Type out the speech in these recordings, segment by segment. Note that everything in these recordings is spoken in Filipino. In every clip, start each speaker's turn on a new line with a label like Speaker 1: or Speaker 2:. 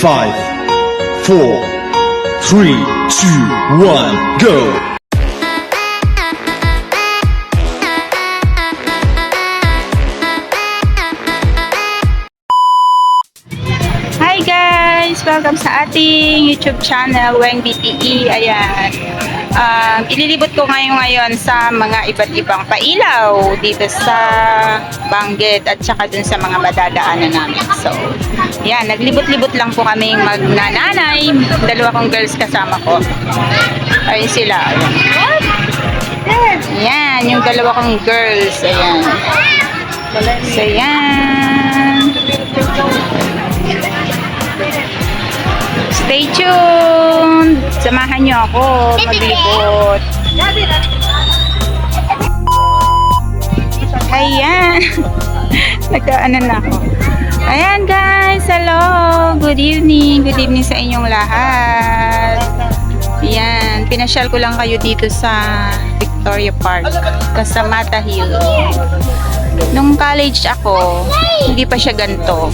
Speaker 1: Five, four, three, two, one, go!
Speaker 2: Hi guys! Welcome sa ating YouTube channel, Weng BTE. Ayan. Um, ililibot ko ngayon ngayon sa mga iba't ibang pailaw dito sa Banggit at saka dun sa mga madadaanan namin. So, yan. Naglibot-libot lang po kaming magnananay. Dalawa kong girls kasama ko. Ayun sila. Ayan. Yan. Yung dalawa kong girls. Ayan. So, yan. Stay tuned! Samahan niyo ako maglibot. Ayan! Nagkaano na ako. Ayan guys! Hello! Good evening! Good evening sa inyong lahat! Ayan, pinasyal ko lang kayo dito sa Victoria Park, Kasamata Hill. Nung college ako, hindi pa siya ganito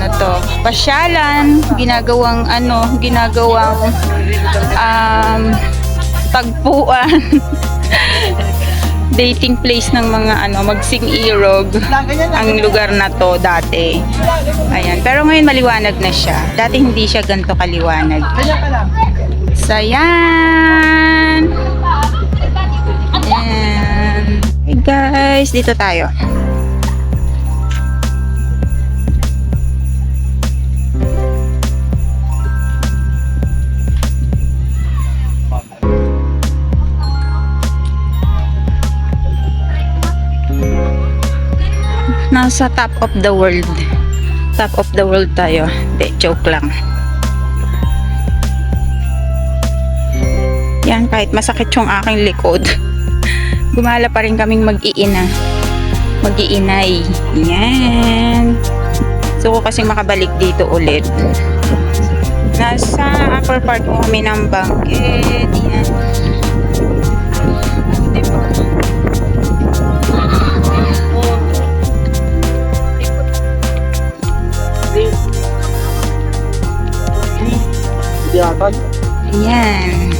Speaker 2: ano to, pasyalan, ginagawang ano, ginagawang um, tagpuan, dating place ng mga ano, magsing irog ang lugar na to dati. Ayan, pero ngayon maliwanag na siya. Dati hindi siya ganito kaliwanag. So, ayan. Ayan. Hey guys, dito tayo. Nasa top of the world. Top of the world tayo. Hindi, joke lang. Yan, kahit masakit yung aking likod. Gumala pa rin kaming mag-iina. Mag-iinay. Yan. So, ko kasing makabalik dito ulit. Nasa upper part kami ng bangkit. Yan. Ayan.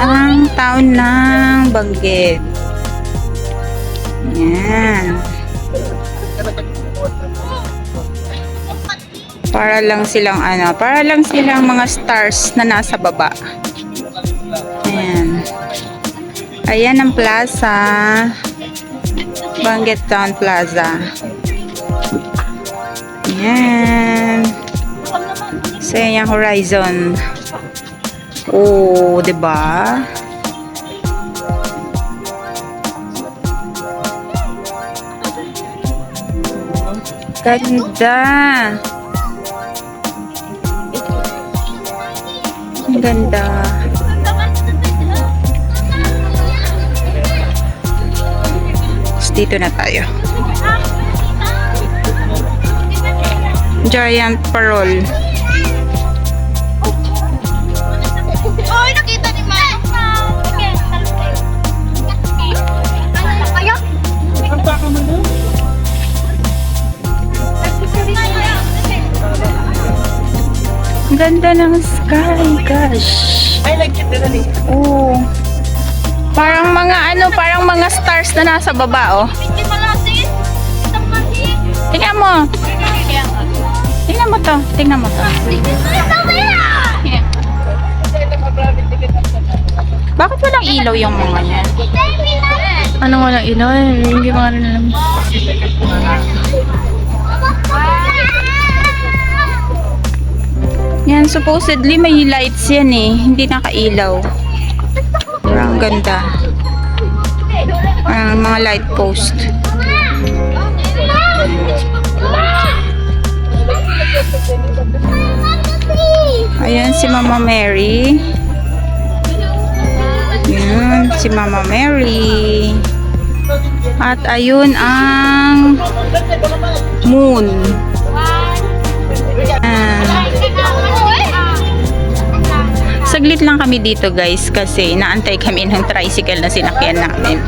Speaker 2: Ang town ng Banggit. Ayan. Para lang silang ano, para lang silang mga stars na nasa baba. Ayan. Ayan ang plaza. Banggit Town Plaza. Ayan. Sa yung horizon. Oh, ba? Ganda. Ang ganda. Dito na tayo. Giant parol. Ganda ng sky, gosh.
Speaker 3: I like it din eh.
Speaker 2: Oo. Parang mga ano, parang mga stars na nasa baba, oh. Tingnan mo. Tingnan mo to. Tingnan mo to. Bakit walang ilaw yung mga yan?
Speaker 4: Ano nga lang ino? Hindi nga rin alam.
Speaker 2: Yan, supposedly may lights yan eh. Hindi nakailaw. Parang ganda. Parang mga light post. Ayan si Mama Mary. Ayan si Mama Mary. At ayun ang moon. Saglit lang kami dito guys kasi naantay kami ng tricycle na sinakyan namin.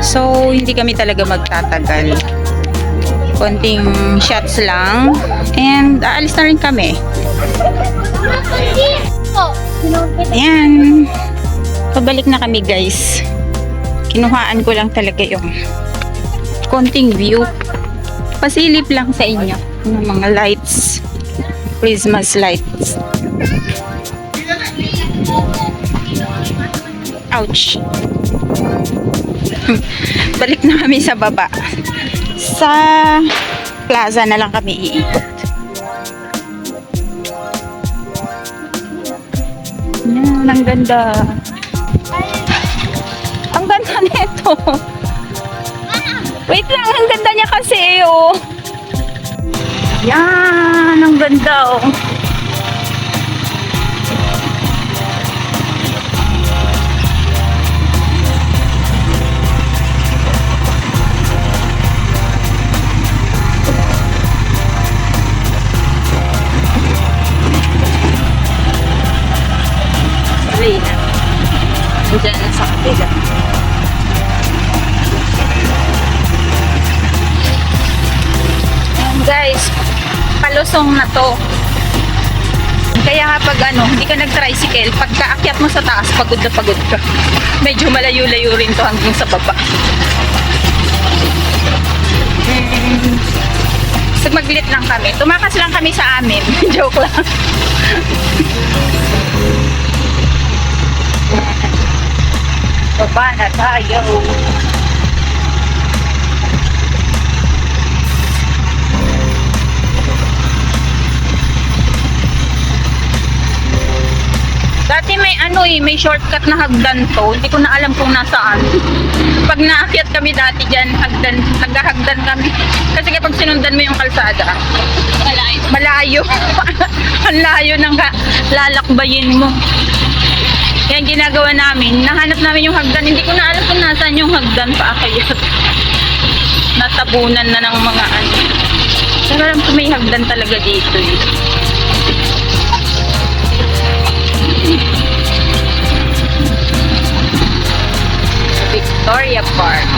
Speaker 2: So, hindi kami talaga magtatagal. Konting shots lang. And aalis na rin kami. Ayan. Pabalik na kami guys. Kinuhaan ko lang talaga yung konting view. Pasilip lang sa inyo ng mga lights. Christmas lights. Ouch. Balik na kami sa baba. Sa plaza na lang kami iikot. Yan, ang ganda. Ang ganda nito. Wait lang, ang ganda niya kasi eh, oh. Yan, ang ganda oh. Diyan na sa kapila. Ayan guys, palusong na to. Kaya kapag ano, hindi ka nag-tricycle, pagka akyat mo sa taas, pagod na pagod ka. Medyo malayo-layo rin to hanggang sa baba. So maglit lang kami. Tumakas lang kami sa amin. Joke lang. Baba na tayo. Dati may ano eh, may shortcut na hagdan to. Hindi ko na alam kung nasaan. Pag naakyat kami dati dyan, hagdan, naghahagdan kami. Kasi kapag sinundan mo yung kalsada, malayo. Malayo. Ang layo ng lalakbayin mo. Ang ginagawa namin, nahanap namin yung hagdan. Hindi ko na alam kung nasaan yung hagdan pa akyat. Natabunan na ng mga ano. Pero alam ko may hagdan talaga dito eh. Victoria Park.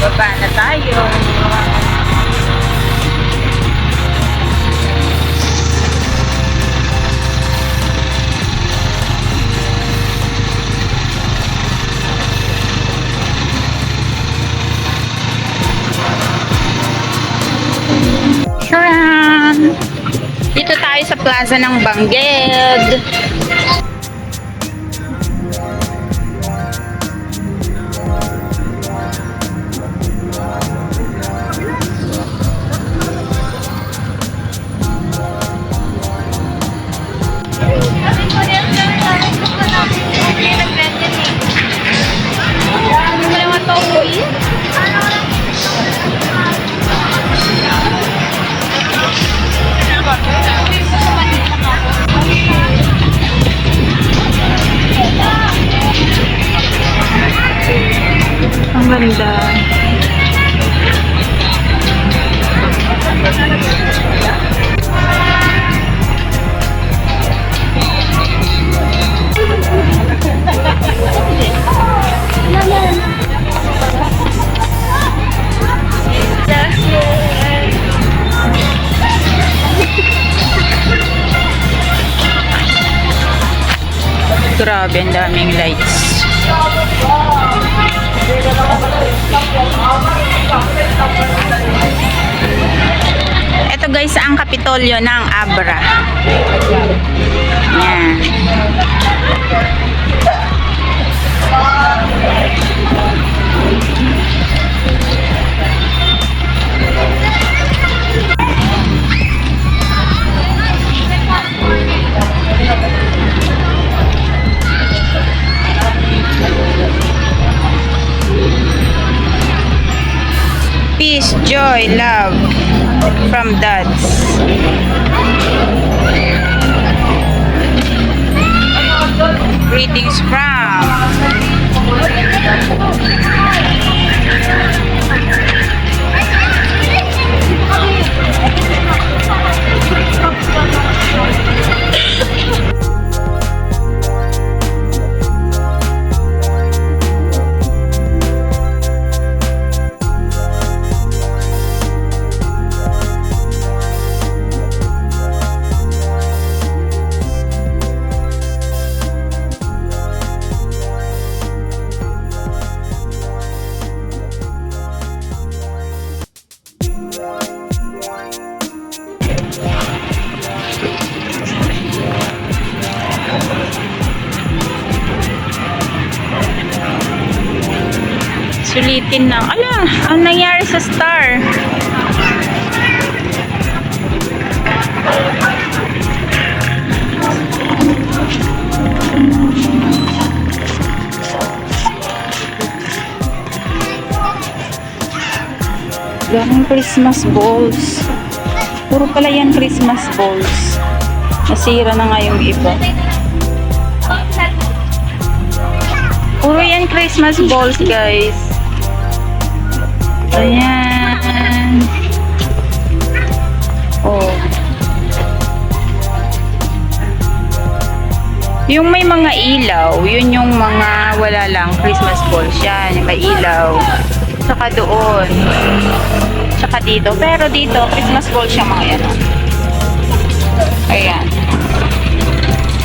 Speaker 2: Baba na tayo. Tayo sa plaza ng Bangged. Ganda. Grabe, ang daming lights. Ito guys, ang kapitolyo ng Abra. Yan. Peace, from dads. Greetings from Sulitin ng, ala, ang nangyari sa star? Daming Christmas balls. Puro pala yan Christmas balls. Nasira na nga yung iba. Puro yan Christmas balls, guys. Ayan. Oh. Yung may mga ilaw, yun yung mga wala lang Christmas balls. Yan, may ilaw. Saka doon. Saka dito. Pero dito, Christmas balls yung mga yan. Ayan.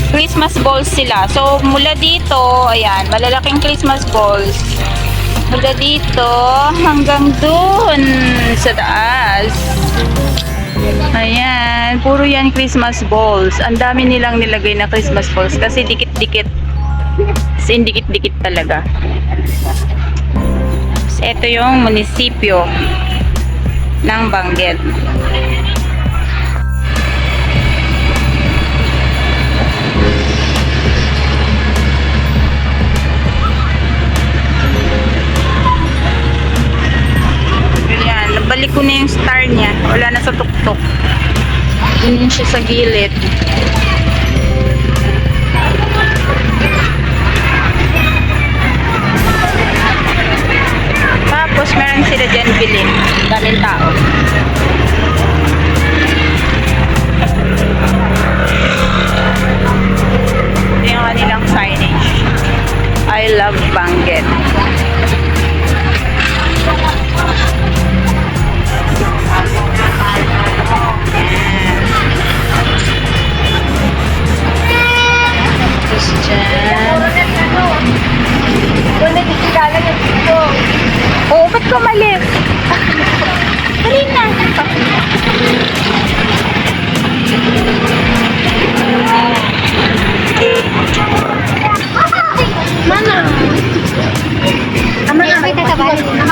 Speaker 2: Christmas balls sila. So, mula dito, ayan, malalaking Christmas balls. Mula dito hanggang dun sa taas. Ayan, puro yan Christmas balls. Ang dami nilang nilagay na Christmas balls kasi dikit-dikit. As in, dikit-dikit talaga. So, ito yung munisipyo ng Bangged. Nabalik ko na yung star niya. Wala na sa tuktok. Yun siya sa gilid. Tapos meron sila dyan bilhin. Daming tao. Ito yung kanilang signage. I love Bangged.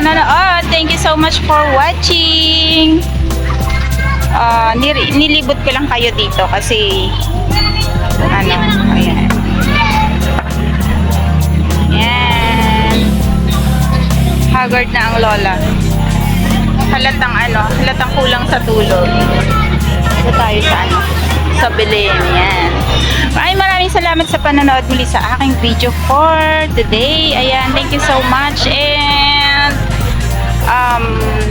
Speaker 2: panonood. Thank you so much for watching. Ah, nir- nilibot ko lang kayo dito kasi ano, ayan. Ayan. Haggard na ang lola. Halatang ano, halatang kulang sa tulog. Ito tayo sa ano, sa Belen. Yan. Maraming maraming salamat sa panonood muli sa aking video for today. Ayan, thank you so much. And um,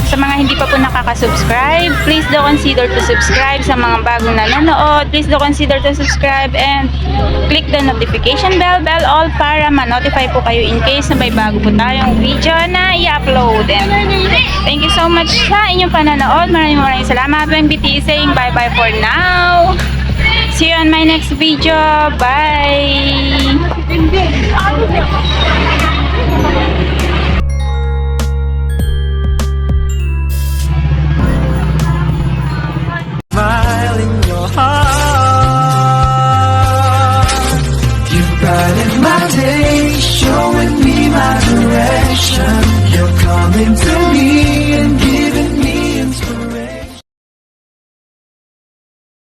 Speaker 2: sa mga hindi pa po nakaka-subscribe, please do consider to subscribe. Sa mga bagong nanonood, please do consider to subscribe and click the notification bell, bell all para ma-notify po kayo in case na may bago po tayong video na i-upload. Thank you so much sa inyong panonood. Maraming maraming salamat. I'm BT saying bye-bye for now. See you on my next video. Bye!